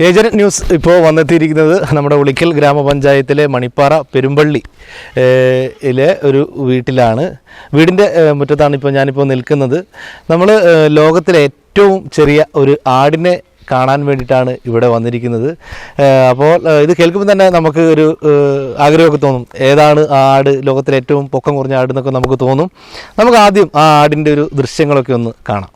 Agent news ഇപ്പോൾ വന്നെത്തിയിരിക്കുന്നത് നമ്മുടെ ഉളിക്കൽ ഗ്രാമപഞ്ചായത്തിലെ മണിപ്പാറ പെരുമ്പള്ളി യിലെ ഒരു വീട്ടിലാണ്. വീടിന്റെ മുറ്റത്താണ് ഇപ്പോൾ ഞാനിപ്പോൾ നിൽക്കുന്നത്. നമ്മൾ ലോകത്തിലെ ഏറ്റവും ചെറിയ ഒരു ആടിനെ കാണാൻ വേണ്ടിയിട്ടാണ് ഇവിടെ വന്നിരിക്കുന്നത്. അപ്പോൾ ഇത് കേൾക്കുമ്പോൾ തന്നെ നമുക്ക് ഒരു ആഗ്രഹമൊക്കെ തോന്നും. ഏതാണ് ആ ആട്? ലോകത്തിലെ ഏറ്റവും പൊക്കം കുറഞ്ഞ ആട് എന്നൊക്കെ നമുക്ക് തോന്നും. നമുക്ക് ആദ്യം ആ ആടിന്റെ ഒരു ദൃശ്യങ്ങളൊക്കെ ഒന്ന് കാണാം.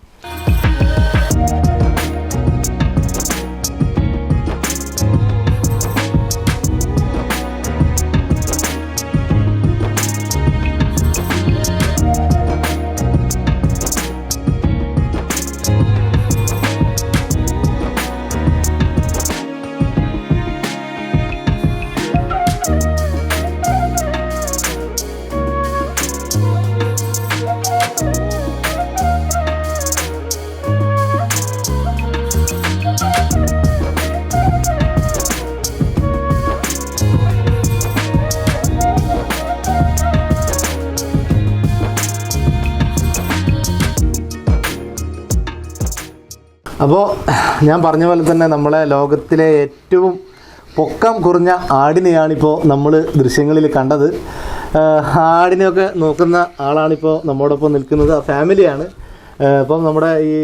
അപ്പോൾ ഞാൻ പറഞ്ഞ പോലെ തന്നെ നമ്മളെ ലോകത്തിലെ ഏറ്റവും പൊക്കം കുറഞ്ഞ ആടിനെയാണിപ്പോൾ നമ്മൾ ദൃശ്യങ്ങളിൽ കണ്ടത്. ആടിനെയൊക്കെ നോക്കുന്ന ആളാണിപ്പോൾ നമ്മോടൊപ്പം നിൽക്കുന്നത്. ആ ഫാമിലിയാണ്. ഇപ്പം നമ്മുടെ ഈ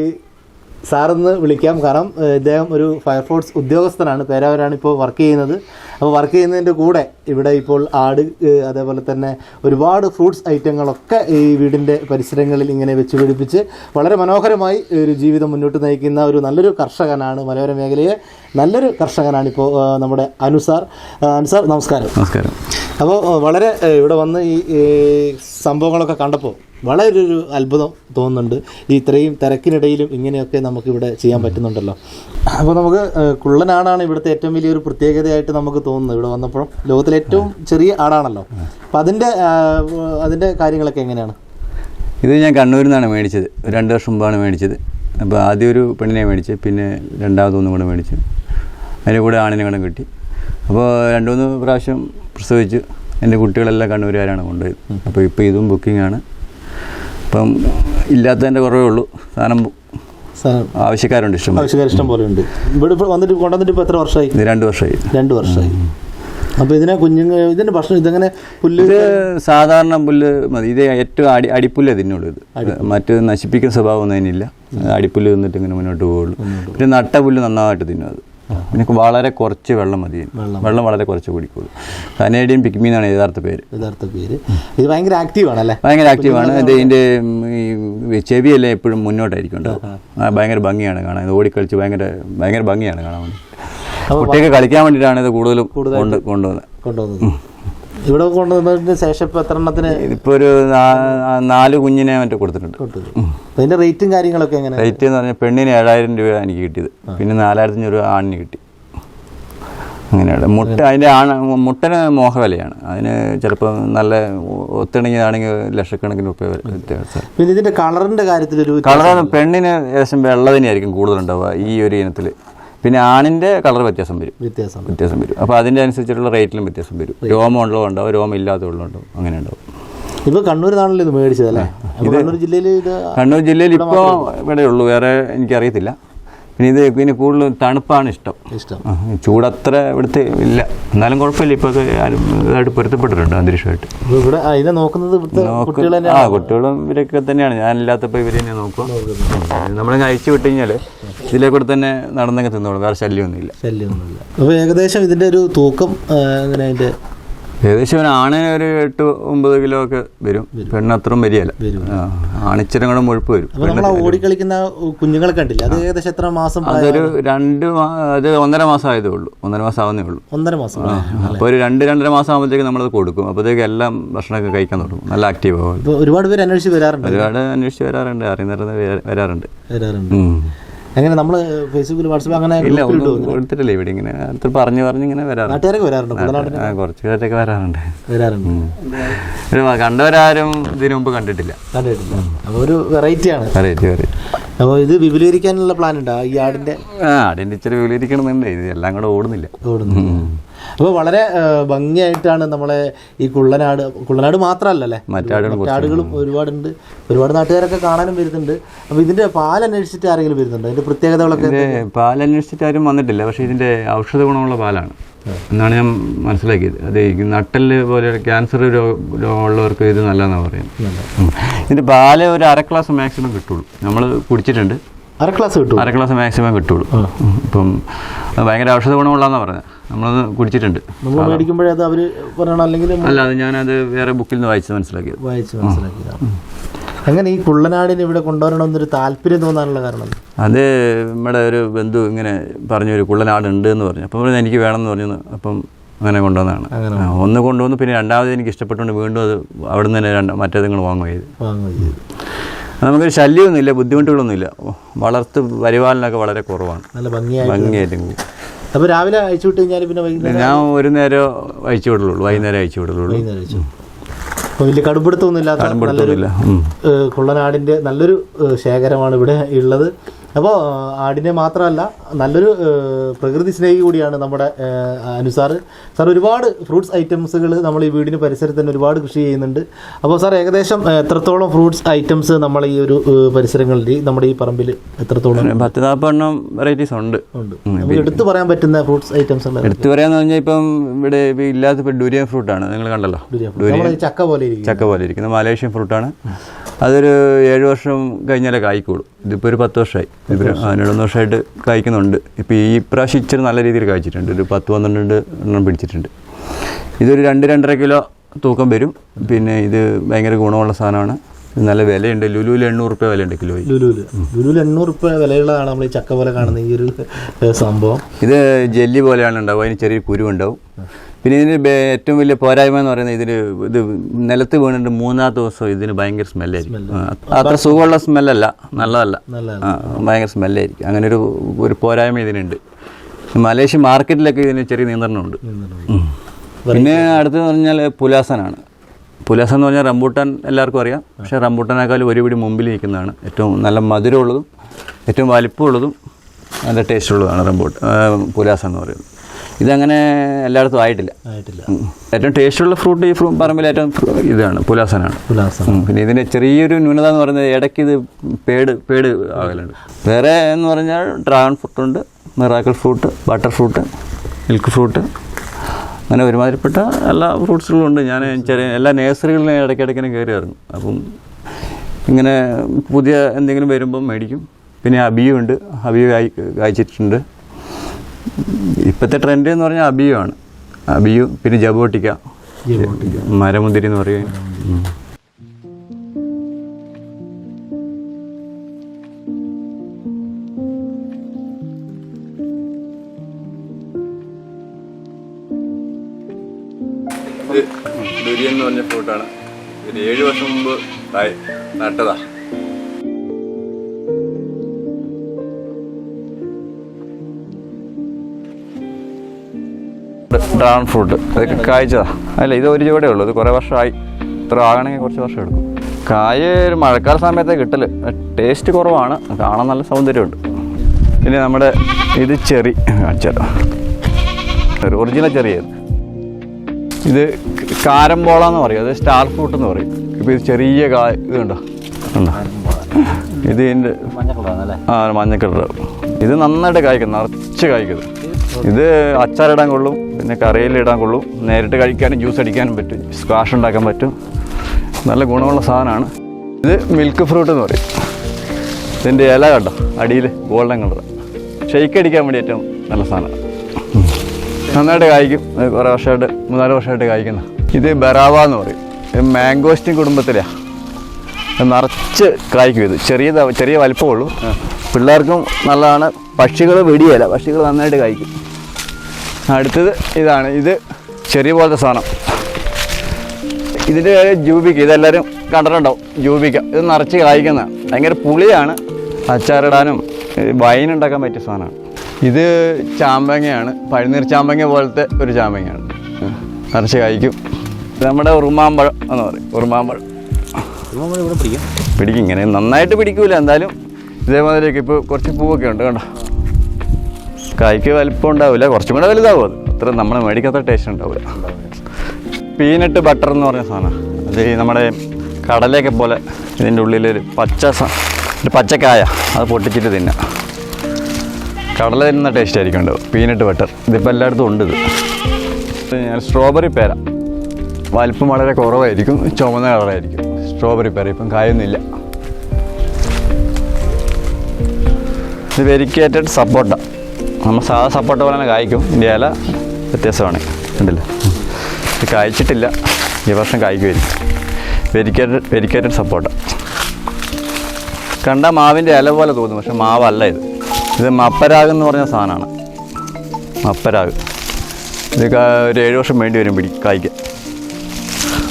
സാറെന്ന് വിളിക്കാം. കാരണം ഇദ്ദേഹം ഒരു ഫയർഫോഴ്സ് ഉദ്യോഗസ്ഥനാണ്. പേരവരാണ് ഇപ്പോൾ വർക്ക് ചെയ്യുന്നത്. അപ്പോൾ വർക്ക് ചെയ്യുന്നതിന്റെ കൂടെ ഇവിടെ ഇപ്പോൾ ആട് അതേപോലെ തന്നെ ഒരുപാട് ഫ്രൂട്ട്സ് ഐറ്റങ്ങളൊക്കെ ഈ വീടിന്റെ പരിസരങ്ങളിൽ ഇങ്ങനെ വെച്ച് പിടിപ്പിച്ച് വളരെ മനോഹരമായി ഒരു ജീവിതം മുന്നോട്ട് നയിക്കുന്ന ഒരു നല്ലൊരു കർഷകനാണ് മലയോര മേഖലയെ നല്ലൊരു കർഷകനാണ് ഇപ്പോൾ നമ്മുടെ അനുസാർ. അനുസാർ നമസ്കാരം. നമസ്കാരം. അപ്പോൾ വളരെ ഇവിടെ വന്ന് ഈ സംഭവങ്ങളൊക്കെ കണ്ടപ്പോൾ വളരെ ഒരു അത്ഭുതം തോന്നുന്നുണ്ട്. ഈ ഇത്രയും തിരക്കിനിടയിലും ഇങ്ങനെയൊക്കെ നമുക്ക് ഇവിടെ ചെയ്യാൻ പറ്റുന്നുണ്ടല്ലോ. അപ്പോൾ നമുക്ക് കുള്ളനാടാണ് ഇവിടുത്തെ ഏറ്റവും വലിയൊരു പ്രത്യേകതയായിട്ട് നമുക്ക് തോന്നുന്നത്. ഇവിടെ വന്നപ്പോഴും ലോകത്തിലെ ഏറ്റവും ചെറിയ ആടാണല്ലോ. അപ്പം അതിന്റെ അതിന്റെ കാര്യങ്ങളൊക്കെ എങ്ങനെയാണ്? ഇത് ഞാൻ കണ്ണൂരിൽ നിന്നാണ് മേടിച്ചത്. രണ്ട് വർഷം മുമ്പാണ് മേടിച്ചത്. അപ്പോൾ ആദ്യം ഒരു പെണ്ണിനെ മേടിച്ച് പിന്നെ രണ്ടാമതൊന്നും കൂടെ മേടിച്ചു. അതിന്റെ കൂടെ ആണിനെ കൂടെ കിട്ടി. അപ്പോൾ രണ്ട് മൂന്ന് പ്രാവശ്യം പ്രസവിച്ചു. എന്റെ കുട്ടികളെല്ലാം കണ്ണൂരുകാരാണ് കൊണ്ടുപോയത്. അപ്പോൾ ഇപ്പോൾ ഇതും ബുക്കിംഗ് ആണ് അപ്പം ഇല്ലാത്തതിന്റെ കുറവേ ഉള്ളൂ. സാധനം ആവശ്യക്കാരുണ്ട് ഇഷ്ടം ആവശ്യക്കാരിഷ്ടം ആവശ്യക്കാർ ഇഷ്ടം പോലെ ഉണ്ട് ഇവിടെ ഇപ്പോൾ വന്നിട്ട് കൊണ്ടുവന്നിട്ട് ഇപ്പോൾ എത്ര വർഷമായി? രണ്ട് വർഷമായി. രണ്ട് വർഷമായി. അപ്പോൾ ഇതിനെ കുഞ്ഞുങ്ങൾ ഇതിന്റെ ഭക്ഷണം ഇതെങ്ങനെ പുല്ല് ഇത് സാധാരണ പുല്ല് മതി. ഇത് ഏറ്റവും അടി അടിപ്പുല്ല തിന്നുള്ളൂ ഇത്. മറ്റു നശിപ്പിക്കുന്ന സ്വഭാവമൊന്നും അതിനില്ല. അടിപ്പുല്ല് തിന്നിട്ട് ഇങ്ങനെ മുന്നോട്ട് പോകുള്ളൂ പിന്നെ നട്ട പുല്ല് നന്നായിട്ട് തിന്നും അത്. പിന്നെ വളരെ കുറച്ച് വെള്ളം മതി വെള്ളം. വളരെ കുറച്ച് കുടിക്കുള്ളൂ. കനേഡിയൻ പിക്മി എന്നാണ് യഥാർത്ഥ പേര്. യഥാർത്ഥ പേര്. ഇത് ഭയങ്കര ആക്റ്റീവ് ആണല്ലേ? ഭയങ്കര ആക്റ്റീവാണ് ആണ്. ഇതിന്റെ ഈ ചെവിയെല്ലാം എപ്പോഴും മുന്നോട്ടായിരിക്കും ഉണ്ടാവും ഭയങ്കര ഭംഗിയാണ് കാണാൻ. ഓടിക്കളിച്ച് ഭയങ്കര ഭയങ്കര ഭംഗിയാണ് കാണാൻ കുട്ടിയൊക്കെ കളിക്കാൻ വേണ്ടിയിട്ടാണ് ഇത് കൂടുതലും കൊണ്ട് കൊണ്ടുവന്നത്. കൊണ്ടുവന്നത്. ഇവിടെ കൊണ്ടുവന്നതിന് ശേഷം ഇപ്പൊ എത്ര എണ്ണത്തിന് ഇപ്പൊ ഒരു നാല് കുഞ്ഞിനെ മറ്റേ കൊടുത്തിട്ടുണ്ട്. അതിന്റെ റേറ്റും കാര്യങ്ങളൊക്കെ എങ്ങനെ? റേറ്റ് എന്ന് പറഞ്ഞാൽ പെണ്ണിന് ഏഴായിരം രൂപ എനിക്ക് കിട്ടിയത്. പിന്നെ നാലായിരത്തി രൂപ ആണിന് കിട്ടി. അങ്ങനെയാണ്. മുട്ട അതിന്റെ ആണ് മുട്ടന് മോഹവിലയാണ്. അതിന് ചിലപ്പോൾ നല്ല ഒത്തിണങ്ങിയതാണെങ്കിൽ ലക്ഷക്കണക്കിന് രൂപ പിന്നെ ഇതിന്റെ കളറിന്റെ കാര്യത്തിലൊരു കളർ പെണ്ണിന് ഏകദേശം വെള്ളതിനായിരിക്കും കൂടുതലുണ്ടാവുക ഈ ഒരു ഇനത്തിൽ പിന്നെ ആണിന്റെ കളർ വ്യത്യാസം വരും. വ്യത്യാസം വ്യത്യാസം വരും. അപ്പോൾ അതിന്റെ അനുസരിച്ചിട്ടുള്ള റേറ്റിലും വ്യത്യാസം വരും. രോമം ഉള്ളതും ഉണ്ടാവും രോമം ഇല്ലാത്തതും ഉണ്ടാവും അങ്ങനെ ഉണ്ടാവും. ഇപ്പോൾ കണ്ണൂർ നിന്നാണല്ലോ ഇത് മേടിച്ചത് അല്ലേ? കണ്ണൂർ ജില്ലയിൽ ഇത് കണ്ണൂർ ജില്ലയിൽ ഇപ്പോൾ ഇവിടെ ഉള്ളൂ. വേറെ എനിക്കറിയത്തില്ല. പിന്നെ ഇത് പിന്നെ കൂടുതൽ തണുപ്പാണ് ഇഷ്ടം. ഇഷ്ടം. ചൂടത്ര ഇവിടുത്തെ ഇല്ല. എന്നാലും കുഴപ്പമില്ല. ഇപ്പോൾ ഇതായിട്ട് പൊരുത്തപ്പെട്ടിട്ടുണ്ട് അന്തരീക്ഷമായിട്ട്. ഇവിടെ ഇതിനെ നോക്കുന്നത് ഇവിടുത്തെ ആ കുട്ടികളും ഇവരൊക്കെ തന്നെയാണ്. ഞാനില്ലാത്തപ്പോൾ ഇവർ തന്നെ നോക്കുക നമ്മളെ അയച്ചു വിട്ടു കഴിഞ്ഞാൽ ഇതിലെ കൂടെ തന്നെ നടന്നെങ്കിൽ തിന്നോളും. വേറെ ശല്യമൊന്നുമില്ല. ശല്യമൊന്നുമില്ല. അപ്പോൾ ഏകദേശം ഇതിന്റെ ഒരു തൂക്കം ആ, എങ്ങനെ അതിന്റെ ഏകദേശം ഒരു ആണിന് ഒരു എട്ട് ഒമ്പത് കിലോ ഒക്കെ വരും. പെണ്ണ് അത്രയും വരികയല്ല. ആണിച്ചിരം കൂടെ മുഴുപ്പ് വരും. ഓടിക്കളിക്കുന്ന കുഞ്ഞുങ്ങളെ കണ്ടില്ല? അത് ഏകദേശം എത്ര മാസം? അതൊരു രണ്ട് അത് ഒന്നര മാസം ആയതേ ഉള്ളൂ. ഒന്നര മാസം ആവുന്നേ ഉള്ളൂ. ഒന്നര മാസം. അപ്പോൾ ഒരു രണ്ട് രണ്ടര മാസം ആകുമ്പോഴത്തേക്ക് നമ്മളത് കൊടുക്കും. അപ്പോഴത്തേക്ക് എല്ലാം ഭക്ഷണമൊക്കെ കഴിക്കാൻ തുടങ്ങും. നല്ല ആക്റ്റീവ് ആവും. ഒരുപാട് പേര് അന്വേഷിച്ച് വരാറുണ്ട്. ഒരുപാട് അന്വേഷിച്ച് വരാറുണ്ട്. അറിയുന്നവരുന്ന് വരാറുണ്ട്. വരാറുണ്ട്. എങ്ങനെ നമ്മൾ ഫേസ്ബുക്കിൽ വാട്സപ്പ് അങ്ങനെ ഇല്ല കൊടുത്തിട്ടില്ല ഇവിടെ ഇങ്ങനെ. പറഞ്ഞു പറഞ്ഞു ഇങ്ങനെ വരാറുണ്ട് നാട്ടുകാരൊക്കെ വരാറുണ്ട്? കുറച്ച് പേരൊക്കെ വരാറുണ്ട്. വരാറുണ്ട്. കണ്ടവരാരും ഇതിനു മുമ്പ് കണ്ടിട്ടില്ല. കണ്ടിട്ടില്ല. അപ്പോൾ ഒരു വെറൈറ്റിയാണ് വെറൈറ്റി വെറൈറ്റി അപ്പോൾ ഇത് വിപുലീകരിക്കാനുള്ള പ്ലാൻ ഉണ്ടോ? ഈ ആടിന്റെ ആ അതിന്റെ ഇച്ചിരി വിപുലീകരിക്കണമെന്നുണ്ട്. ഇത് എല്ലാം കൂടെ ഓടുന്നില്ല. ഓടുന്നു അപ്പോൾ വളരെ ഭംഗിയായിട്ടാണ് നമ്മളെ ഈ കുള്ളനാട് കുള്ളനാട് മാത്രമല്ലല്ലേ മറ്റാടുകളും ഒരുപാടുണ്ട്. ഒരുപാട് നാട്ടുകാരൊക്കെ കാണാനും വരുന്നുണ്ട്. അപ്പോൾ ഇതിന്റെ പാൽ അന്വേഷിച്ചിട്ട് ആരെങ്കിലും വരുന്നുണ്ടോ? അതിന്റെ പ്രത്യേകതകളൊക്കെ അന്വേഷിച്ചിട്ട് ആരും വന്നിട്ടില്ല. പക്ഷേ ഇതിന്റെ ഔഷധ ഗുണമുള്ള പാലാണ്. എന്നാണ് ഞാൻ മനസ്സിലാക്കിയത്. അത് ഈ നട്ടൽ പോലെ ക്യാൻസർ ഉള്ളവർക്ക് ഇത് നല്ലതെന്നാണ് പറയുന്നത്. ഇത് പാൽ ഒരു അര ഗ്ലാസ് മാക്സിമം കിട്ടുള്ളൂ. നമ്മൾ കുടിച്ചിട്ടുണ്ട്. അര ക്ലാസ് കിട്ടും അര ഗ്ലാസ് മാക്സിമം കിട്ടുള്ളൂ. ഇപ്പം ഭയങ്കര ഔഷധ ഗുണമുള്ളതെന്ന് പറഞ്ഞത് നമ്മളത് കുടിച്ചിട്ടുണ്ട്. നമ്മൾ മേടിക്കുമ്പോഴേ അത് അവർ പറയണം അല്ലെങ്കിൽ അല്ല അത് ഞാനത് വേറെ ബുക്കിൽ നിന്ന് വായിച്ച് മനസ്സിലാക്കിയത്. വായിച്ച് മനസ്സിലാക്കിയതാണ്. അങ്ങനെ ഈ കുള്ളനാടിനെ ഇവിടെ കൊണ്ടുവരണമെന്നൊരു താല്പര്യം തോന്നാനുള്ള കാരണം? അത് നമ്മുടെ ഒരു ബന്ധു ഇങ്ങനെ പറഞ്ഞു ഒരു കുള്ളനാടുണ്ട് എന്ന് പറഞ്ഞു. അപ്പം പറഞ്ഞു, എനിക്ക് വേണമെന്ന് പറഞ്ഞു അപ്പം അങ്ങനെ കൊണ്ടുവന്നതാണ്. ഒന്ന് കൊണ്ടുവന്നു. പിന്നെ രണ്ടാമത് എനിക്ക് ഇഷ്ടപ്പെട്ടുകൊണ്ട് വീണ്ടും അത് അവിടെ നിന്ന് തന്നെ രണ്ട് മറ്റേത് നിങ്ങൾ വാങ്ങുക ചെയ്ത്. ചെയ്തു. നമുക്കൊരു ശല്യമൊന്നുമില്ല ബുദ്ധിമുട്ടുകളൊന്നുമില്ല. വളർത്ത് പരിപാലനമൊക്കെ വളരെ കുറവാണ്. നല്ല ഭംഗിയായിട്ട് അപ്പോൾ രാവിലെ അയച്ചു വിട്ട് കഴിഞ്ഞാൽ പിന്നെ ഞാൻ ഒരു നേരം അയച്ചു വിടലുള്ളൂ വൈകുന്നേരം അയച്ചു അപ്പോൾ വലിയ കടുപ്പിടുത്തമൊന്നും ഇല്ലാത്ത നല്ലൊരു കുള്ളനാടിന്റെ നല്ലൊരു ശേഖരമാണ് ഇവിടെ ഉള്ളത്. അപ്പോൾ ആടിനെ മാത്രമല്ല നല്ലൊരു പ്രകൃതി സ്നേഹി കൂടിയാണ് നമ്മുടെ അനുസാർ സാർ ഒരുപാട് ഫ്രൂട്ട്സ് ഐറ്റംസുകൾ നമ്മൾ ഈ വീടിന് പരിസരത്ത് തന്നെ ഒരുപാട് കൃഷി ചെയ്യുന്നുണ്ട്. അപ്പോൾ സാർ ഏകദേശം എത്രത്തോളം ഫ്രൂട്ട്സ് ഐറ്റംസ് നമ്മൾ ഈ ഒരു പരിസരങ്ങളിൽ നമ്മുടെ ഈ പറമ്പിൽ എത്രത്തോളം? പത്ത് നാൽപ്പെണ്ണം വെറൈറ്റീസ് ഉണ്ട്. ഉണ്ട്. എടുത്തു പറയാൻ പറ്റുന്ന ഫ്രൂട്ട്സ് ഐറ്റംസ് എടുത്തു പറയാന്ന് പറഞ്ഞാൽ ഇപ്പം ഇവിടെ ഇല്ലാത്ത ഡൂരിയ ഫ്രൂട്ടാണ് നിങ്ങൾ കണ്ടല്ലോ. ചക്ക പോലെ ചക്ക പോലെ ഇരിക്കുന്ന. മലേഷ്യൻ ഫ്രൂട്ടാണ്. അതൊരു ഏഴ് വർഷം കഴിഞ്ഞാലേ കായ്ക്കുള്ളൂ. ഇതിപ്പോൾ ഒരു പത്ത് വർഷമായി പതിനൊന്ന് വർഷമായിട്ട് കായ്ക്കുന്നുണ്ട്. ഇപ്പോൾ ഈ പ്രാവശ്യം ഇച്ചിരി നല്ല രീതിയിൽ കായ്ച്ചിട്ടുണ്ട്. ഒരു പത്ത് പന്ത്രണ്ട് എണ്ണം പിടിച്ചിട്ടുണ്ട്. ഇതൊരു രണ്ട് രണ്ടര കിലോ തൂക്കം വരും. പിന്നെ ഇത് ഭയങ്കര ഗുണമുള്ള സാധനമാണ്. നല്ല വിലയുണ്ട്. ലുലുവിൽ എണ്ണൂറ് രൂപ വിലയുണ്ട് കിലോ ലുലുവിൽ എണ്ണൂറ് രൂപ വിലയുള്ളതാണ് നമ്മൾ ഈ ചക്ക പോലെ കാണുന്ന ഈ ഒരു സംഭവം. ഇത് ജെല്ലി പോലെയാണ് ഉണ്ടാവും അതിന് ചെറിയ കുരു ഉണ്ടാവും പിന്നെ ഇതിന് ഏറ്റവും വലിയ പോരായ്മ എന്ന് പറയുന്നത് ഇതിന് ഇത് നിലത്ത് വീണിട്ട് മൂന്നാമത്തെ ദിവസം ഇതിന് ഭയങ്കര സ്മെല്ലായിരിക്കും. അത്ര സുഖമുള്ള സ്മെല്ലല്ല. നല്ലതല്ല. ഭയങ്കര സ്മെല്ലായിരിക്കും. അങ്ങനെ ഒരു ഒരു പോരായ്മ ഇതിനുണ്ട്. മലേഷ്യ മാർക്കറ്റിലൊക്കെ ഇതിന് ചെറിയ നിയന്ത്രണമുണ്ട്. പിന്നെ അടുത്തെന്ന് പറഞ്ഞാൽ പുലാസനാണ്. പുലാസൻ എന്ന് പറഞ്ഞാൽ റംബൂട്ടാൻ എല്ലാവർക്കും അറിയാം. പക്ഷേ റംബൂട്ടാനേക്കാൾ ഒരുപിടി മുമ്പിൽ നിൽക്കുന്നതാണ്. ഏറ്റവും നല്ല മധുരമുള്ളതും ഏറ്റവും വലിപ്പമുള്ളതും നല്ല ടേസ്റ്റുള്ളതാണ് റംബൂട്ട് പുലാസൻ എന്ന് പറയുന്നത്. ഇതങ്ങനെ എല്ലായിടത്തും ആയിട്ടില്ല. ആയിട്ടില്ല. ഏറ്റവും ടേസ്റ്റുള്ള ഫ്രൂട്ട് ഈ പറമ്പിൽ ഏറ്റവും ഇതാണ് പുലാസനാണ്. പിന്നെ ഇതിന്റെ ചെറിയൊരു ന്യൂനത എന്ന് പറയുന്നത് ഇടയ്ക്ക് ഇത് പേട് പേട് ആകലുണ്ട്. വേറെ എന്ന് പറഞ്ഞാൽ dragon ഫ്രൂട്ടുണ്ട് miracle fruit butter fruit milk fruit. അങ്ങനെ ഒരുമാതിരിപ്പെട്ട എല്ലാ ഫ്രൂട്ട്സുകളും ഉണ്ട്. ഞാൻ ചെറിയ എല്ലാ നേഴ്സറികളിലും ഇടയ്ക്കിടയ്ക്കിനെ കയറിയായിരുന്നു. അപ്പം ഇങ്ങനെ പുതിയ എന്തെങ്കിലും വരുമ്പം മേടിക്കും. പിന്നെ അബിയുണ്ട്. അബിയു കായ് കായ്ച്ചിട്ടുണ്ട്. ഇപ്പോഴത്തെ ട്രെൻഡ് എന്ന് പറഞ്ഞാൽ അബിയു ആണ്. അബിയു പിന്നെ ജബോട്ടിക്ക. മരമുന്തിരി എന്ന് പറയും. ദുരിയെന്ന് പറഞ്ഞ ഫ്രൂട്ടാണ് ഇത് ഏഴ് വർഷം മുമ്പ് ആയി ഡ്രാഗൺ ഫ്രൂട്ട് അതൊക്കെ കായ്ച്ചതാ. അല്ല ഇത് ഒരു ചുവടേ ഉള്ളൂ. ഇത് കുറേ വർഷമായി. ഇത്ര ആകണമെങ്കിൽ കുറച്ച് വർഷം എടുക്കും. കായ ഒരു മഴക്കാല സമയത്തേ കിട്ടൽ ടേസ്റ്റ് കുറവാണ്. കാണാൻ നല്ല സൗന്ദര്യമുണ്ട്. പിന്നെ നമ്മുടെ ഇത് ചെറി കാണിച്ചാലോ ഒരു ഒറിജിനൽ ചെറിയത്. ഇത് കാരംബോള എന്ന് പറയും. അത് സ്റ്റാർ ഫ്രൂട്ട് എന്ന് പറയും. ഇപ്പോൾ ഇത് ചെറിയ കായ ഇത് കണ്ടോ? കണ്ടോ? ഇത് ഇതിന്റെ ആ മഞ്ഞ കളർ ഇത് നന്നായിട്ട് കായ്ക്കും. നിറച്ച് കായ്ക്കുന്നത് ഇത് അച്ചാറിടാൻ കൊള്ളും പിന്നെ കറിയിലിടാൻ കൊള്ളും. നേരിട്ട് കഴിക്കാനും ജ്യൂസ് അടിക്കാനും പറ്റും സ്ക്വാഷ് ഉണ്ടാക്കാൻ പറ്റും. നല്ല ഗുണമുള്ള സാധനമാണ്. ഇത് മിൽക്ക് ഫ്രൂട്ട് എന്ന് പറയും. ഇതിന്റെ ഇല കണ്ടോ? അടിയിൽ ഗോൾഡൻ കളർ. ഷെയ്ക്ക് അടിക്കാൻ വേണ്ടി ഏറ്റവും നല്ല സാധനമാണ് നന്നായിട്ട് കായ്ക്കും. കുറേ വർഷമായിട്ട് മൂന്നാൽ വർഷമായിട്ട് കായ്ക്കുന്ന. ഇത് ബറാവ എന്ന് പറയും. ഇത് മാംഗോസ്റ്റിൻ കുടുംബത്തിലാണ് ഇത് നിറച്ച് കായ്ക്കും ഇത്. ചെറിയ ചെറിയ വലിപ്പമുള്ളൂ പിള്ളേർക്കും നല്ലതാണ്. പക്ഷികൾ വെടിയല്ല പക്ഷികൾ നന്നായിട്ട് കഴിക്കും. അടുത്തത് ഇതാണ്. ഇത് ചെറിയ പോലത്തെ സാധനം. ഇതിന്റെ പേര് ജൂബിക്ക. ഇതെല്ലാവരും കണ്ടിട്ടുണ്ടാവും. ജൂബിക്ക. ഇത് നിറച്ച് കായ്ക്കുന്ന ഭയങ്കര പുളിയാണ്. അച്ചാറിടാനും വൈൻ ഉണ്ടാക്കാൻ പറ്റിയ സാധനമാണ്. ഇത് ചാമ്പങ്ങയാണ്. പഴുനീർ ചാമ്പങ്ങ പോലത്തെ ഒരു ചാമ്പങ്ങയാണ്. നിറച്ച് കായ്ക്കും. നമ്മുടെ ഉറുമാമ്പഴം എന്ന് പറയും. ഉറുമാമ്പഴം. പിടിക്കും. ഇങ്ങനെ നന്നായിട്ട് പിടിക്കൂല. എന്തായാലും ഇതേമാതിരിയൊക്കെ ഇപ്പോൾ കുറച്ച് പൂവൊക്കെ ഉണ്ട് കണ്ടോ? കായ്ക്ക് വലിപ്പം ഉണ്ടാവില്ല കുറച്ചും കൂടെ വലുതാവും അത്. അത്ര നമ്മൾ മേടിക്കാത്ത ടേസ്റ്റ് ഉണ്ടാവില്ല. പീനട്ട് ബട്ടർ എന്ന് പറഞ്ഞ സാധനം. അത് ഈ നമ്മുടെ കടലയൊക്കെ പോലെ ഇതിന്റെ ഉള്ളിലൊരു പച്ച ഒരു പച്ചക്കായ അത് പൊട്ടിച്ചിട്ട് തിന്നാം. കടല തിന്നുന്ന ടേസ്റ്റ് ആയിരിക്കും ഉണ്ടാവും പീനട്ട് ബട്ടർ ഇതിപ്പോൾ എല്ലായിടത്തും ഉണ്ട് ഇത്. ഞാൻ സ്ട്രോബെറി പേര. വലിപ്പം വളരെ കുറവായിരിക്കും ചുമന്ന കളറായിരിക്കും. സ്ട്രോബെറി പേര ഇപ്പം കായൊന്നുമില്ല. ഇത് വെരിക്കേറ്റഡ് സപ്പോട്ട നമ്മൾ സാധാ സപ്പോട്ട പോലെ തന്നെ കായ്ക്കും. ഇതിന്റെ ഇല വ്യത്യാസമാണ്. കണ്ടില്ലേ? ഇത് കായ്ച്ചിട്ടില്ല. ഈ വർഷം കായ്ക്കുമായിരിക്കും വെരിക്കേറ്റഡ് വെരിക്കേറ്റഡ് സപ്പോട്ട കണ്ട മാവിന്റെ ഇല പോലെ തോന്നും. പക്ഷെ മാവല്ല ഇത്. ഇത് മപ്പരാഗ് എന്ന് പറഞ്ഞ സാധനമാണ്. മപ്പരാഗ്. ഇത് ഒരു ഏഴ് വർഷം വേണ്ടി വരും പിടി കായ്ക്കാൻ.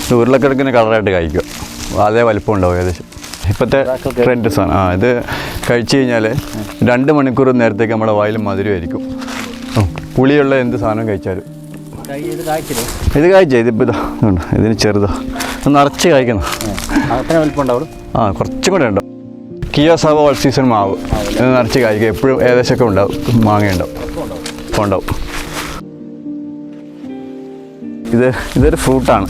ഇത് ഉരുളക്കിഴക്കിന് കളറായിട്ട് കായ്ക്കുക. അതേ വലിപ്പം ഉണ്ടാവും ഏകദേശം ഇപ്പോഴത്തെ ട്രെൻഡ് സാധനം ആ ഇത് കഴിച്ചു കഴിഞ്ഞാൽ രണ്ട് മണിക്കൂർ നേരത്തേക്ക് നമ്മുടെ വായിൽ മധുരമായിരിക്കും. പുളിയുള്ള എന്ത് സാധനം കഴിച്ചാലും. ഇത് കായ്ച്ചേ? ഇതിപ്പോ ഇതാ ഇതിന് ചെറുതാ. നിറച്ച് കായ്ക്കുന്നു ആ കുറച്ചും കൂടെ ഉണ്ടാവും. കിയോസാവ ഓൾ സീസൺ മാവ്. ഇത് നിറച്ച് കായ്ക്കും എപ്പോഴും ഏകദേശമൊക്കെ ഉണ്ടാവും. മാങ്ങയുണ്ടാവും ഉണ്ടാവും. ഉണ്ടാവും. ഇത് ഇതൊരു ഫ്രൂട്ടാണ്.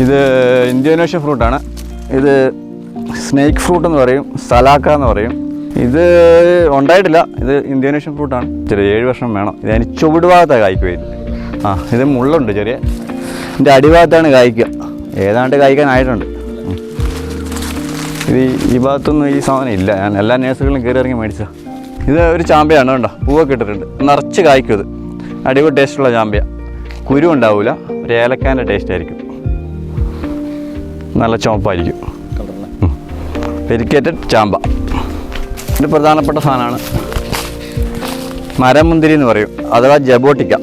ഇത് ഇന്തോനേഷ്യൻ ഫ്രൂട്ടാണ്. ഇത് സ്നേക്ക് ഫ്രൂട്ട് എന്ന് പറയും സലാക്ക എന്ന് പറയും. ഇത് ഉണ്ടായിട്ടില്ല. ഇത് ഇന്തോനേഷ്യൻ ഫ്രൂട്ടാണ് ചെറിയ ഏഴ് വർഷം വേണം. ഇത് അതിന് ചുവട് ഭാഗത്താണ് കായ്ക്കുക ആ ഇത് മുള്ളുണ്ട് ചെറിയ. ഇതിന്റെ അടിഭാഗത്താണ് കായ്ക്കുക. ഏതാണ്ട് കായ്ക്കാനായിട്ടുണ്ട്. ഇത് ഈ- ഭാഗത്തൊന്നും ഈ സാധനം ഇല്ല. ഞാൻ എല്ലാ നേഴ്സുകളിലും കയറി ഇറങ്ങി മേടിച്ച ഇത് ഒരു ചാമ്പയാണ് കണ്ടോ? പൂവൊക്കെ ഇട്ടിട്ടുണ്ട്. നിറച്ച് കായ്ക്കും ഇത്. അടിപൊളി ടേസ്റ്റുള്ള ചാമ്പയ. കുരു ഉണ്ടാവില്ല ഒരു ഏലക്കാന്റെ ടേസ്റ്റ് ആയിരിക്കും. നല്ല ചുവപ്പായിരിക്കും പെരിക്കേറ്റഡ് ചാമ്പ. ഇത് പ്രധാനപ്പെട്ട സാധനമാണ്. മരമുന്തിരി എന്ന് പറയും അഥവാ ജബോട്ടിക്ക.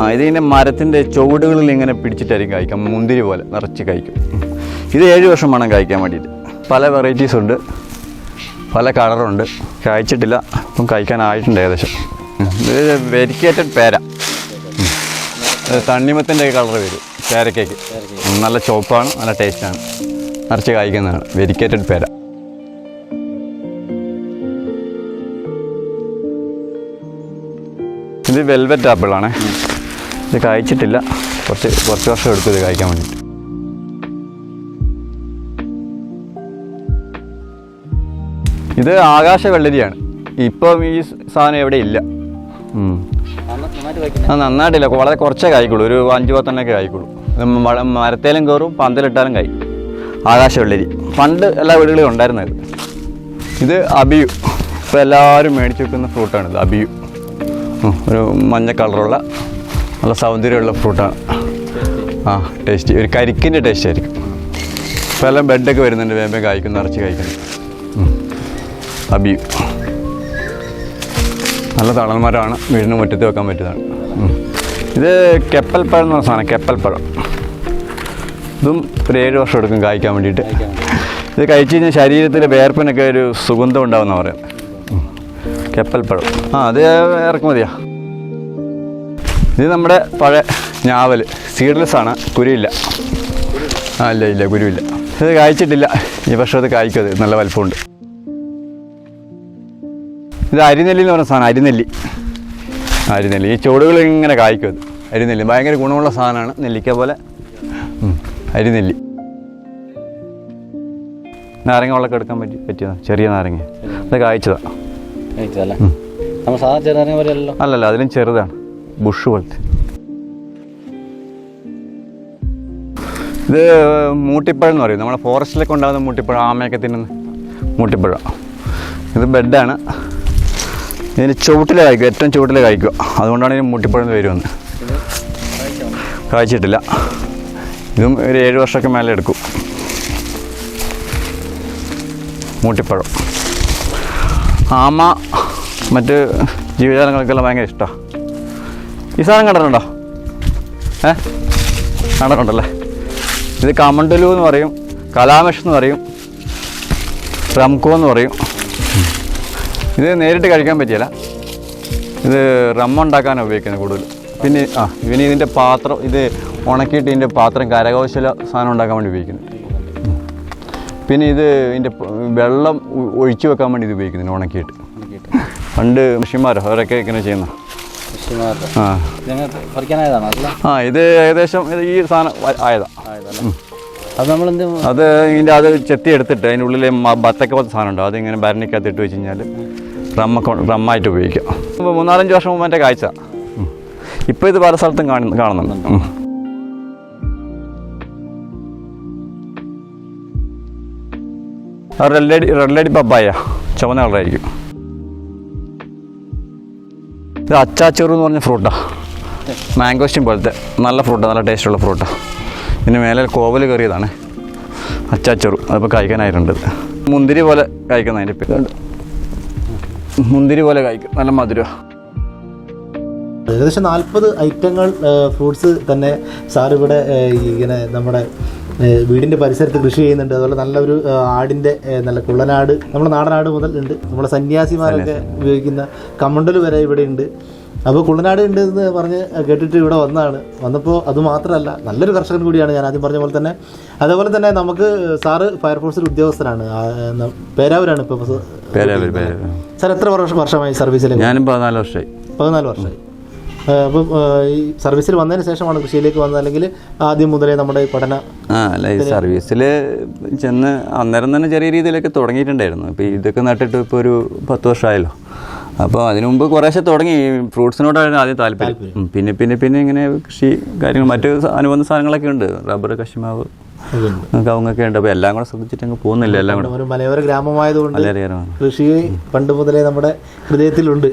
ആ ഇതിങ്ങനെ മരത്തിന്റെ ചുവടുകളിൽ ഇങ്ങനെ പിടിച്ചിട്ടായിരിക്കും കഴിക്കാം. മുന്തിരി പോലെ നിറച്ച് കഴിക്കും. ഇത് ഏഴ് വർഷം വേണം കഴിക്കാൻ വേണ്ടിയിട്ട്. പല വെറൈറ്റീസ് ഉണ്ട്. പല കളറുണ്ട് കായ്ച്ചിട്ടില്ല ഇപ്പം കഴിക്കാനായിട്ടുണ്ട് ഏകദേശം. ഇത് വെരിക്കേറ്റഡ് പേര. തണ്ണിമത്തിന്റെ കളർ വരും. പേരക്കേക്ക് നല്ല ചുവപ്പാണ് നല്ല ടേസ്റ്റാണ് നിറച്ച് കായ്ക്കുന്നതാണ് വെരിക്കേറ്റഡ് പേര. ഇത് വെൽവെറ്റ് ആപ്പിളാണ് ഇത് കായ്ച്ചിട്ടില്ല. കുറച്ച് കുറച്ച് വർഷം എടുക്കും ഇത് കായ്ക്കാൻ വേണ്ടിയിട്ട്. ഇത് ആകാശ വെള്ളരിയാണ്. ഇപ്പം ഈ സാധനം എവിടെ ഇല്ല. നന്നായിട്ടില്ല. വളരെ കുറച്ചേ കായ്ക്കുള്ളൂ. ഒരു അഞ്ച് പത്തെണ്ണൊക്കെ കായ്ക്കുള്ളൂ. മരത്തേലും കയറും പന്തലിട്ടാലും കായ് ആകാശ വെള്ളരി. പണ്ട് എല്ലാ വീടുകളിലും ഉണ്ടായിരുന്നത് ഇത്. അബിയു. ഇപ്പോൾ എല്ലാവരും മേടിച്ചു വെക്കുന്ന ഫ്രൂട്ടാണ് ഇത് അബിയു. ഒരു മഞ്ഞ കളറുള്ള നല്ല സൗന്ദര്യമുള്ള ഫ്രൂട്ടാണ് ആ. ടേസ്റ്റി ഒരു കരിക്കിന്റെ ടേസ്റ്റ് ആയിരിക്കും. ഇപ്പോൾ എല്ലാം ബെഡൊക്കെ വരുന്നുണ്ട് വേമ്പേ കായ്ക്കും നിറച്ച് കായ്ക്കുന്നു. അബിയു നല്ല തണൽമരമാണ് വീടിന് മുറ്റത്ത് വെക്കാൻ പറ്റിയതാണ്. ഉം. ഇത് കെപ്പൽപ്പഴം എന്ന് പറഞ്ഞ സാധനം കെപ്പൽപ്പഴം ഇതും ഒരു ഏഴ് വർഷം എടുക്കും കായ്ക്കാൻ വേണ്ടിയിട്ട്. ഇത് കഴിച്ച് കഴിഞ്ഞാൽ ശരീരത്തിലെ വേർപ്പിനൊക്കെ ഒരു സുഗന്ധം ഉണ്ടാവുന്ന പറയുന്നത്. ഉം. കെപ്പൽപ്പഴം ആ അത് ഇറക്കുമതിയാ ഇത് നമ്മുടെ പഴയ ഞാവൽ സീഡ്ലെസ് ആണ് കുരുവില്ല. ആ ഇല്ല ഇല്ല കുരുവില്ല. ഇത് കായ്ച്ചിട്ടില്ല. ഈ പക്ഷെ അത് കായ്ക്കും അത്. നല്ല വലിപ്പമുണ്ട്. ഇത് അരിനെല്ലി എന്ന് പറഞ്ഞ സാധനം അരിനെല്ലി. അരിനെല്ലി. ഈ ചുവടുകൾ ഇങ്ങനെ കായ്ക്കും അരിനെല്ലി. ഭയങ്കര ഗുണമുള്ള സാധനമാണ്. നെല്ലിക്ക പോലെ. അരിനെല്ലി. നാരങ്ങ വെള്ളമൊക്കെ എടുക്കാൻ പറ്റി പറ്റിയതാണ് ചെറിയ നാരങ്ങ. ഇത് കായ്ച്ചതാ. സാധാരണ അല്ലല്ലോ അതിലും ചെറുതാണ്. ബുഷ് പോലത്തെ. ഇത് മൂട്ടിപ്പഴം എന്ന് പറയും. നമ്മുടെ ഫോറസ്റ്റിലൊക്കെ ഉണ്ടാകുന്ന മൂട്ടിപ്പഴം ആമയൊക്കെ തിന്നുന്ന മൂട്ടിപ്പഴം. ഇത് ബെഡാണ്. ഇതിന് ചുവട്ടിലെ കായ്ക്കും ഏറ്റവും ചുവട്ടിലെ കായ്ക്കുക അതുകൊണ്ടാണ് ഇതിന് മൂട്ടിപ്പഴം എന്ന് പേര് കായ്ച്ചിട്ടില്ല ഇതും ഒരു ഏഴ് വർഷമൊക്കെ മേലെ എടുക്കും. മൂട്ടിപ്പഴം. ആമ മറ്റ് ജീവജാലങ്ങൾക്കെല്ലാം ഭയങ്കര ഇഷ്ടമാണ് ഈ സാധനം കണ്ടിട്ടുണ്ടോ? ഏ? കണ്ടിട്ടുണ്ടല്ലേ? ഇത് കമണ്ടലു എന്ന് പറയും കലാമഷ് എന്ന് പറയും റംകോ എന്ന് പറയും. ഇത് നേരിട്ട് കഴിക്കാൻ പറ്റിയല്ല. ഇത് റം ഉണ്ടാക്കാനാണ് ഉപയോഗിക്കുന്നത് കൂടുതൽ. പിന്നെ ആ ഇവന് ഇതിന്റെ പാത്രം ഇത് ഉണക്കിയിട്ട് ഇതിന്റെ പാത്രം കരകൗശല സാധനം ഉണ്ടാക്കാൻ വേണ്ടി ഉപയോഗിക്കുന്നു. പിന്നെ ഇത് ഇതിന്റെ വെള്ളം ഒഴിച്ചു വെക്കാൻ വേണ്ടി ഇത് ഉപയോഗിക്കുന്നു ഉണക്കിയിട്ട്. പണ്ട് കൃഷിമാരോ അവരൊക്കെ ഇങ്ങനെ ചെയ്യുന്ന. ആ. ഇത് ഏകദേശം ഇത് ഈ സാധനം ആയതാ. അത് ഇതിന്റെ അത് ചെത്തി എടുത്തിട്ട് അതിന്റെ ഉള്ളിൽ ബത്തക്ക പോലത്തെ സാധനം ഉണ്ട്. അതിങ്ങനെ ഭരണിക്കകത്ത് ഇട്ട് വെച്ച് കഴിഞ്ഞാൽ റമ്മ റമ്മായിട്ട് ഉപയോഗിക്കാം. ഇപ്പോൾ മൂന്നാലഞ്ച് വർഷം മുമ്പ് എന്റെ കാഴ്ച. ഇപ്പോൾ ഇത് പല സ്ഥലത്തും കാണുന്നു കാണുന്നുണ്ട്. Red lady red lady papaya. ചുവന്ന കളറായിരിക്കും. ഇത് അച്ചാച്ചെറു എന്ന് പറഞ്ഞ ഫ്രൂട്ടാണ് മാംഗോസ്റ്റിൻ പോലത്തെ നല്ല ഫ്രൂട്ടാണ് നല്ല ടേസ്റ്റുള്ള ഫ്രൂട്ടാണ് ഇതിന് മേലെ കോവൽ കയറിയതാണ്. അച്ചാച്ചെറു. അതിപ്പോൾ കഴിക്കാനായിട്ടുണ്ട്. മുന്തിരി പോലെ കഴിക്കുന്ന അതിന്റെ പേരുണ്ട് മുന്തിരി പോലെ കഴിക്കും. നല്ല മധുരം ഏകദേശം നാൽപ്പത് ഐറ്റങ്ങൾ ഫ്രൂട്ട്സ് തന്നെ സാർ ഇവിടെ ഇങ്ങനെ നമ്മുടെ വീടിന്റെ പരിസരത്ത് കൃഷി ചെയ്യുന്നുണ്ട്. അതുപോലെ നല്ലൊരു ആടിന്റെ നല്ല കുള്ളനാട്. നമ്മുടെ നാടനാട് മുതൽ ഉണ്ട്. നമ്മുടെ സന്യാസിമാരൊക്കെ ഉപയോഗിക്കുന്ന കമ്മണ്ടൽ വരെ ഇവിടെ ഉണ്ട്. അപ്പോൾ കുള്ളനാട് ഉണ്ട് എന്ന് പറഞ്ഞ് കേട്ടിട്ട് ഇവിടെ വന്നതാണ്. വന്നപ്പോൾ അത് മാത്രമല്ല നല്ലൊരു കർഷകൻ കൂടിയാണ് ഞാൻ ആദ്യം പറഞ്ഞ പോലെ തന്നെ. അതേപോലെ തന്നെ നമുക്ക് സാറ് ഫയർഫോഴ്സിൽ ഉദ്യോഗസ്ഥനാണ്. പേരാവരാണ് ഇപ്പോൾ സാർ എത്ര വർഷം വർഷമായി സർവീസിൽ? ഞാനും പതിനാല് വർഷമായി. പതിനാല് വർഷമായി. അപ്പം ഈ സർവീസിൽ വന്നതിന് ശേഷമാണ് കൃഷിയിലേക്ക് വന്നത് അല്ലെങ്കിൽ ആദ്യം മുതലേ നമ്മുടെ ഈ പഠന ആ അല്ല ഈ സർവീസിൽ ചെന്ന് അന്നേരം തന്നെ ചെറിയ രീതിയിലൊക്കെ തുടങ്ങിയിട്ടുണ്ടായിരുന്നു. ഇപ്പോൾ ഇതൊക്കെ നട്ടിട്ട് ഇപ്പോൾ ഒരു പത്ത് വർഷമായല്ലോ. അപ്പോൾ അതിനു മുമ്പ് കുറേശ്ശെ തുടങ്ങി. ഫ്രൂട്ട്സിനോടായിരുന്നു ആദ്യം താല്പര്യം. പിന്നെ പിന്നെ പിന്നെ ഇങ്ങനെ കൃഷി കാര്യങ്ങൾ മറ്റ് അനുബന്ധ സാധനങ്ങളൊക്കെ ഉണ്ട്. റബ്ബർ കശുമാവ്. കവുങ്ങൊക്കെ ഉണ്ട്. അപ്പോൾ എല്ലാം കൂടെ ശ്രദ്ധിച്ചിട്ട് അങ്ങ് പോകുന്നില്ല എല്ലാം കൂടെ. ഒരു മലയോര ഗ്രാമമായതുകൊണ്ട് കൃഷി പണ്ട് മുതലേ നമ്മുടെ ഹൃദയത്തിലുണ്ട്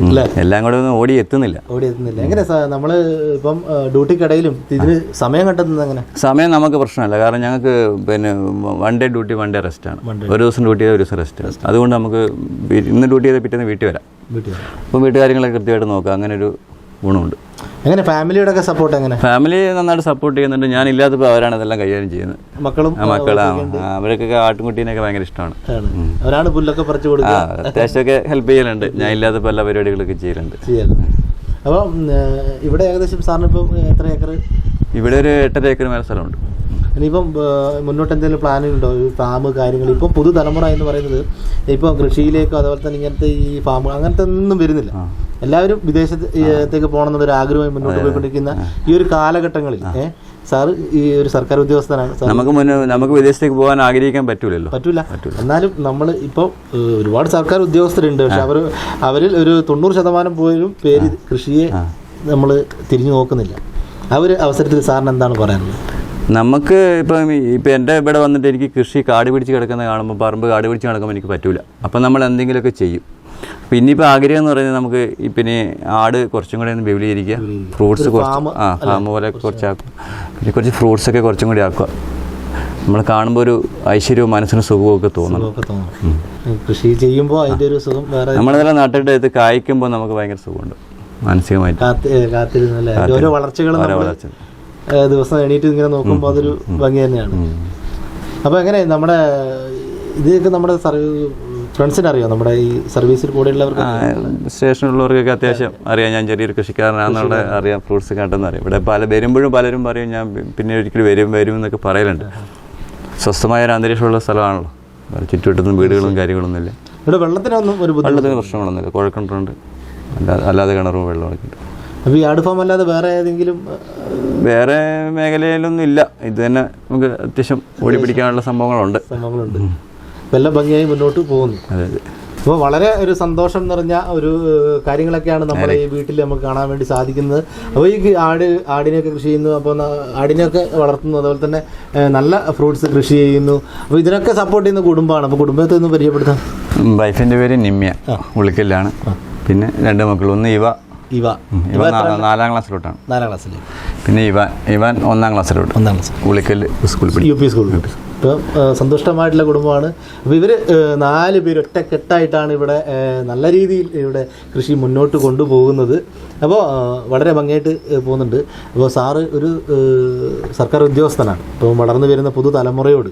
എല്ലാം കൂടെ ഒന്നും ഓടി എത്തുന്നില്ല. ഓടി എത്തുന്നില്ല. എങ്ങനെ നമ്മൾ ഇപ്പം ഡ്യൂട്ടി ഡ്യൂട്ടിക്കിടയിലും ഇതിന് സമയം കണ്ടെത്തുന്നത് എങ്ങനെ? സമയം നമുക്ക് പ്രശ്നമല്ല. കാരണം ഞങ്ങൾക്ക് പിന്നെ one day duty one day rest ആണ്. ഒരു ദിവസം ഡ്യൂട്ടി ചെയ്താൽ ഒരു ദിവസം റെസ്റ്റ് അതുകൊണ്ട് നമുക്ക് ഇന്ന് ഡ്യൂട്ടി ചെയ്താൽ പിറ്റേന്ന് വീട്ടിൽ വരാം. അപ്പോൾ വീട്ടുകാര്യങ്ങളൊക്കെ കൃത്യമായിട്ട് നോക്കാം. അങ്ങനെ ഒരു ഗുണമുണ്ട്. എങ്ങനെ ഫാമിലിയുടെ ഒക്കെ സപ്പോർട്ട് എങ്ങനെ? ഫാമിലി നന്നായിട്ട് സപ്പോർട്ട് ചെയ്യുന്നുണ്ട്. ഞാൻ ഇല്ലാത്തപ്പോൾ അവരാണ് ഇതെല്ലാം കൈകാര്യം ചെയ്യുന്നത്. മക്കളും മക്കളാണ് അവരൊക്കെ ആട്ടുംകുട്ടീനൊക്കെ അവർക്കൊക്കെ ആട്ടുംകുട്ടീനെയൊക്കെ ഭയങ്കര ഇഷ്ടമാണ്. അവരാണ് പുല്ലൊക്കെ പറിച്ചു കൊടുക്കുക. അത്യാവശ്യമൊക്കെ ഹെൽപ്പ് ചെയ്യലുണ്ട്. ഞാൻ ഇല്ലാത്തപ്പോൾ എല്ലാ പരിപാടികളൊക്കെ ചെയ്യലുണ്ട്. അപ്പോൾ അപ്പം ഇവിടെ ഏകദേശം സാറിന് ഇപ്പം എത്ര ഏക്കർ ഇവിടെ ഒരു എട്ടര ഏക്കർ മേലെ സ്ഥലമുണ്ട്. ഇനിയിപ്പം മുന്നോട്ട് എന്തെങ്കിലും പ്ലാനിങ് ഉണ്ടോ? ഈ ഫാം കാര്യങ്ങൾ. ഇപ്പം പുതുതലമുറ എന്ന് പറയുന്നത് ഇപ്പം കൃഷിയിലേക്കോ അതുപോലെ തന്നെ ഇങ്ങനത്തെ ഈ ഫാം അങ്ങനത്തെ ഒന്നും വരുന്നില്ല. എല്ലാവരും വിദേശത്തേക്ക് പോകണം ഒരു ആഗ്രഹമായി മുന്നോട്ട് പോയിക്കൊണ്ടിരിക്കുന്ന ഈ ഒരു കാലഘട്ടങ്ങളിൽ സാർ ഈ ഒരു സർക്കാർ ഉദ്യോഗസ്ഥനാണ്. നമുക്ക് നമുക്ക് വിദേശത്തേക്ക് പോകാൻ ആഗ്രഹിക്കാൻ പറ്റൂലല്ലോ. പറ്റൂല. എന്നാലും നമ്മൾ ഇപ്പോൾ ഒരുപാട് സർക്കാർ ഉദ്യോഗസ്ഥരുണ്ട്. പക്ഷെ അവർ അവരിൽ ഒരു തൊണ്ണൂറ് ശതമാനം പോലും പേര് കൃഷിയെ നമ്മൾ തിരിഞ്ഞു നോക്കുന്നില്ല. ആ ഒരു അവസരത്തിൽ സാറിന് എന്താണ് പറയാനുള്ളത്? നമുക്ക് ഇപ്പം ഇപ്പം എന്റെ ഇവിടെ വന്നിട്ട് എനിക്ക് കൃഷി കാട് പിടിച്ച് കിടക്കുന്ന കാണുമ്പോൾ പറമ്പ് കാട് പിടിച്ച് കിടക്കുമ്പോൾ എനിക്ക് പറ്റൂല. അപ്പം നമ്മൾ എന്തെങ്കിലുമൊക്കെ ചെയ്യും. അപ്പം ഇനിയിപ്പോൾ ആഗ്രഹം എന്ന് പറയുന്നത് നമുക്ക് പിന്നെ ആട് കുറച്ചും കൂടെ ഒന്ന് വിപുലീകരിക്കുക. ഫ്രൂട്ട്സ് കുറച്ച് ആ ഫാം പോലെ കുറച്ചാക്കും പിന്നെ കുറച്ച് ഫ്രൂട്ട്സ് ഒക്കെ കുറച്ചും കൂടി ആക്കുക. നമ്മൾ കാണുമ്പോൾ ഒരു ഐശ്വര്യവും മനസ്സിന് സുഖവും ഒക്കെ തോന്നണം. തോന്നും കൃഷി ചെയ്യുമ്പോൾ അതിന്റെ ഒരു സുഖം വേറെ നമ്മളിതെല്ലാം നട്ടിട്ട് ഇത് കായ്ക്കുമ്പോൾ നമുക്ക് ഭയങ്കര സുഖമുണ്ട്. മാനസികമായിട്ട്. കാത്തിരുന്നല്ലേ ഓരോ വളർച്ചകളും. ദിവസം എണീറ്റ് ഇങ്ങനെ നോക്കുമ്പോൾ അതൊരു ഭംഗി തന്നെയാണ്. അപ്പോൾ എങ്ങനെ നമ്മുടെ ഇതൊക്കെ നമ്മുടെ ഫ്രണ്ട്സിന് അറിയോ നമ്മുടെ ഈ സർവീസിൽ കൂടെയുള്ളവർക്ക്? ഉള്ളവർക്ക് സ്റ്റേഷനിലുള്ളവർക്കൊക്കെ അത്യാവശ്യം അറിയാം. ഞാൻ ചെറിയൊരു കൃഷിക്കാരനാണെന്നുള്ള അറിയാം. ഫ്രൂട്ട്സ് കണ്ടെന്ന് അറിയാം. ഇവിടെ പല വരുമ്പോഴും പലരും പറയും ഞാൻ പിന്നെ ഒരിക്കലും വരും വരും എന്നൊക്കെ പറയലുണ്ട്. സ്വസ്ഥമായ ഒരു അന്തരീക്ഷമുള്ള സ്ഥലമാണല്ലോ. ചുറ്റുവട്ടത്തും വീടുകളും കാര്യങ്ങളൊന്നും ഇല്ല ഇവിടെ വെള്ളത്തിനൊന്നും ഒരു വെള്ളത്തിന് പ്രശ്നങ്ങളൊന്നുമില്ല. കുഴക്കണ്ടുണ്ട് അല്ലാതെ അല്ലാതെ കിണറും വെള്ളമൊക്കെ ഉണ്ട്. അപ്പോൾ ഈ ആട് ഫാം അല്ലാതെ വേറെ ഏതെങ്കിലും വേറെ മേഖലയിലൊന്നും ഇല്ല. ഇത് തന്നെ നമുക്ക് അത്യാവശ്യം ഓടി പിടിക്കാനുള്ള സംഭവങ്ങളുണ്ട്. സംഭവങ്ങളുണ്ട്. എല്ലാം ഭംഗിയായി മുന്നോട്ട് പോകുന്നു. അപ്പോൾ വളരെ ഒരു സന്തോഷം നിറഞ്ഞ ഒരു കാര്യങ്ങളൊക്കെയാണ് നമ്മുടെ ഈ വീട്ടിൽ നമുക്ക് കാണാൻ വേണ്ടി സാധിക്കുന്നത്. അപ്പോൾ ഈ ആട് ആടിനെയൊക്കെ കൃഷി ചെയ്യുന്നു. അപ്പോൾ ആടിനെയൊക്കെ വളർത്തുന്നു. അതുപോലെ തന്നെ നല്ല ഫ്രൂട്ട്സ് കൃഷി ചെയ്യുന്നു. അപ്പോൾ ഇതിനൊക്കെ സപ്പോർട്ട് ചെയ്യുന്ന കുടുംബമാണ്. അപ്പോൾ കുടുംബത്തെ ഒന്ന് പരിചയപ്പെടുത്താം. വൈഫിന്റെ പേര് നിമ്യ ഉളിക്കല്ലാണ് പിന്നെ രണ്ട് മക്കൾ ഒന്ന് ഇവ. ഇവ. ഇവ നാലാം ക്ലാസ്സിലോട്ടാണ്. നാലാം ക്ലാസ്സിൽ പിന്നെ ഇവ ഇവൻ ഒന്നാം ക്ലാസ്സിലോട്ട്. ഒന്നാം class Ulikkal school U P സ്കൂളിൽ ഇപ്പോൾ സന്തുഷ്ടമായിട്ടുള്ള കുടുംബമാണ്. അപ്പോൾ ഇവർ നാല് പേര് ഒറ്റക്കെട്ടായിട്ടാണ് ഇവിടെ നല്ല രീതിയിൽ ഇവിടെ കൃഷി മുന്നോട്ട് കൊണ്ടുപോകുന്നത്. അപ്പോൾ വളരെ ഭംഗിയായിട്ട് പോകുന്നുണ്ട്. അപ്പോൾ സാറ് ഒരു സർക്കാർ ഉദ്യോഗസ്ഥനാണ്. ഇപ്പോൾ വളർന്നു വരുന്ന പുതുതലമുറയോട്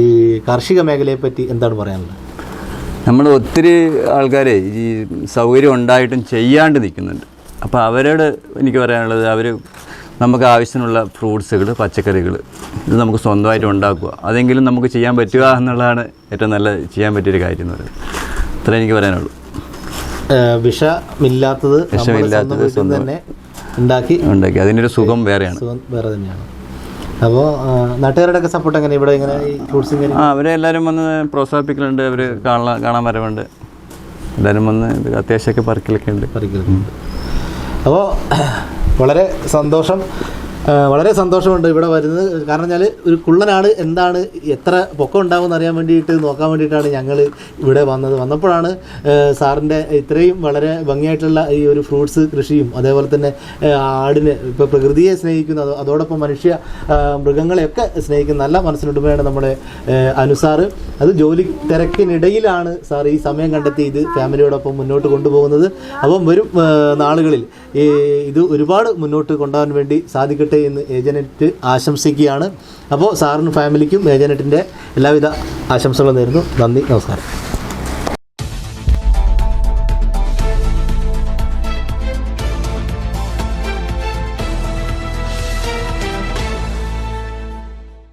ഈ കാർഷിക മേഖലയെ പറ്റി എന്താണ് പറയാനുള്ളത്? നമ്മൾ ഒത്തിരി ആൾക്കാർ ഈ സൗകര്യം ഉണ്ടായിട്ടും ചെയ്യാണ്ട് നിൽക്കുന്നുണ്ട്. അപ്പോൾ അവരോട് എനിക്ക് പറയാനുള്ളത് അവർ നമുക്ക് ആവശ്യത്തിനുള്ള ഫ്രൂട്ട്സുകൾ പച്ചക്കറികൾ ഇത് നമുക്ക് സ്വന്തമായിട്ട് ഉണ്ടാക്കുക. അതെങ്കിലും നമുക്ക് ചെയ്യാൻ പറ്റുക എന്നുള്ളതാണ് ഏറ്റവും നല്ല ചെയ്യാൻ പറ്റിയൊരു കാര്യം എന്ന് പറയുന്നത്. അത്രേ എനിക്ക് പറയാനുള്ളൂ. വിഷമില്ലാത്തത് വിഷമില്ലാത്തത് സ്വന്തം തന്നെ ഉണ്ടാക്കി. ഒരു സുഖം വേറെയാണ്. സുഖം വേറെ തന്നെയാണ്. അപ്പോൾ നാട്ടുകാരുടെ സപ്പോർട്ട് എങ്ങനെ ഇവിടെ ഇങ്ങനെ ഫ്രൂട്ട്സ് ആ അവരെ എല്ലാവരും വന്ന് പ്രോത്സാഹിപ്പിക്കലുണ്ട്. അവർ കാണാൻ കാണാൻ വരവുണ്ട്. എല്ലാവരും വന്ന് അത്യാവശ്യമൊക്കെ പറിക്കലൊക്കെ ഉണ്ട്. പറിക്കലൊക്കെ ഉണ്ട്. അപ്പോൾ വളരെ സന്തോഷം. വളരെ സന്തോഷമുണ്ട് ഇവിടെ വരുന്നത്. കാരണം വെച്ചാൽ ഒരു കുള്ളനാട് എന്താണ് എത്ര പൊക്കം ഉണ്ടാകുമെന്ന് അറിയാൻ വേണ്ടിയിട്ട് നോക്കാൻ വേണ്ടിയിട്ടാണ് ഞങ്ങൾ ഇവിടെ വന്നത്. വന്നപ്പോഴാണ് സാറിന്റെ ഇത്രയും വളരെ ഭംഗിയായിട്ടുള്ള ഈ ഒരു ഫ്രൂട്ട്സ് കൃഷിയും അതേപോലെ തന്നെ ആടിന് ഇപ്പോൾ പ്രകൃതിയെ സ്നേഹിക്കുന്ന അതോടൊപ്പം മനുഷ്യ മൃഗങ്ങളെയൊക്കെ സ്നേഹിക്കുന്ന നല്ല മനസ്സിനുടമയാണ് നമ്മുടെ അനുസാറ് അത് ജോലി തിരക്കിനിടയിലാണ് സാർ ഈ സമയം കണ്ടെത്തി ഇത് ഫാമിലിയോടൊപ്പം മുന്നോട്ട് കൊണ്ടുപോകുന്നത്. അപ്പം വരും നാളുകളിൽ ഈ ഇത് ഒരുപാട് മുന്നോട്ട് കൊണ്ടുപോകാൻ വേണ്ടി സാധിക്കട്ടെ എന്ന് ഏജനറ്റ് ആശംസിക്കുകയാണ്. അപ്പോൾ സാറിനും ഫാമിലിക്കും ഏജനറ്റിന്റെ എല്ലാവിധ ആശംസകളും നേരുന്നു. നന്ദി നമസ്കാരം.